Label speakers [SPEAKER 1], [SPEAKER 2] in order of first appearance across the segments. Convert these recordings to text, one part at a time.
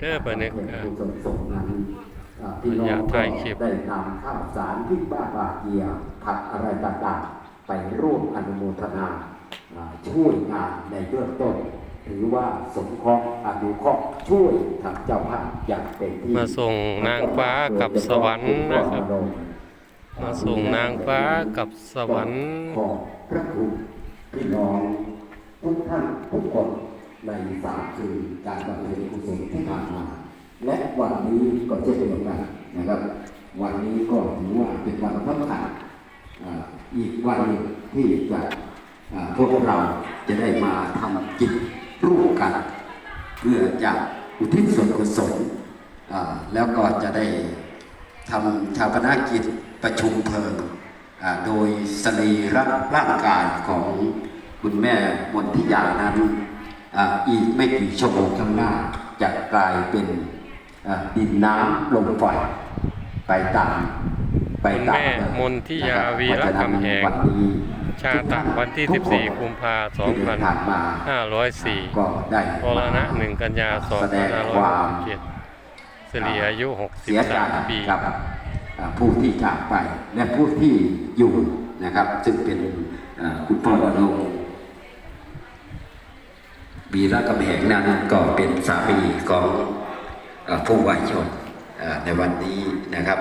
[SPEAKER 1] เด้อเปิดนึก
[SPEAKER 2] เป็น
[SPEAKER 1] เออ
[SPEAKER 2] ผู้สนสงนั้นอ่าพี่น้อง
[SPEAKER 1] อยาก
[SPEAKER 2] ก็
[SPEAKER 1] ถ่ายคลิป
[SPEAKER 2] ได้นำข้าวสารพริกบ้าบาเกียผักอะไรต่างๆ ไปร่วมอนุโมทนาอ่าช่วยงานในเบื้องต้นถือว่าสมเคราะห์อนุเคราะห์ช่วยทางเจ้าภาพอย่างเต็มที่
[SPEAKER 1] มาส่งนางฟ้ากับสวรรค์นะครับ มาส่งนางฟ้ากับสวรรค์
[SPEAKER 2] ขอบพระคุณพี่น้องทุกท่านทุกคน ในสามคืนการบำเพ็ญกุศลที่ผ่านมา และวันนี้ก็เช่นเดียวกันนะครับ วันนี้ก็ถือว่าเป็นวันสำคัญอีกวันหนึ่งที่จะอ่าพวกเราจะได้มาทำกิจร่วมกัน เพื่อจะอุทิศส่วนกุศลแล้วก็จะได้ทำชาปนกิจประชุมเพลิงอ่าโดยสรีระร่างกายของคุณแม่มนทิยานั้น อาอีกไม่กี่ชั่วโมงข้างหน้าจะกลายเป็นอ่าดินน้ำลมไฟไปตามไปตาม
[SPEAKER 1] คุณแม่
[SPEAKER 2] เดิ
[SPEAKER 1] มนทิยา
[SPEAKER 2] นะครับ
[SPEAKER 1] วีระคำแหง
[SPEAKER 2] วันนี้
[SPEAKER 1] ชาตะวันที่
[SPEAKER 2] ทุกคน
[SPEAKER 1] 14กุมภา
[SPEAKER 2] ที่เดินทางมา
[SPEAKER 1] 2504
[SPEAKER 2] ก็ได้
[SPEAKER 1] พรณะ1กันยา
[SPEAKER 2] แสดงความ
[SPEAKER 1] 2567สิริอายุ
[SPEAKER 2] เสียใจ
[SPEAKER 1] 63 ปี
[SPEAKER 2] กับอ่าผู้ที่จากไปและผู้ที่อยู่นะครับ ซึ่งเป็นอ่าคุณพ่ออนง บีระกำแหงนั้นก็เป็นสามีของอผู้วายชนในวันนี้นะครับ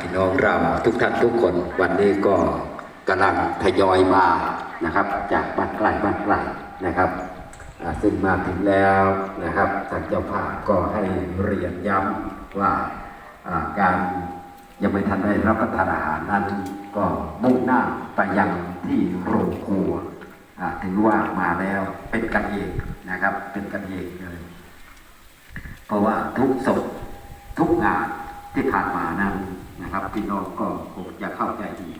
[SPEAKER 2] พี่น้องเราทุกท่านทุกคนวันนี้ก็กำลังทยอยมานะครับ จากบ้านไกลบ้านไกลนะครับซึ่งมาถึงแล้วนะครับทางเจ้าภาพก็ให้เรียนย้ำว่าการยังไม่ทันได้รับประทานอาหารนั้น ก็มุ่งหน้าไปยังที่โรงครัว ถือว่ามาแล้วเป็นกันเองนะครับ เป็นกันเองเลย เพราะว่าทุกศพทุกงานที่ผ่านมานั้นนะครับพี่น้องก็คงจะเข้าใจดี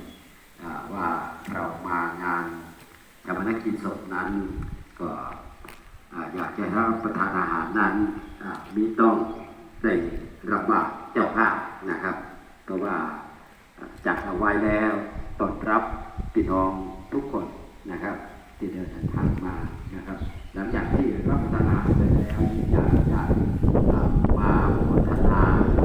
[SPEAKER 2] ว่าเรามางานกรรมนกิจศพนั้นก็อยากจะรับประทานอาหารนั้นมีต้องได้รับบาตรเจ้าภาพนะครับ เพราะว่าอ่าจัดเอาไว้แล้วต้อนรับพี่น้องทุกคนนะครับ ที่เดินทางมานะครับ หลังจากที่รับประทาน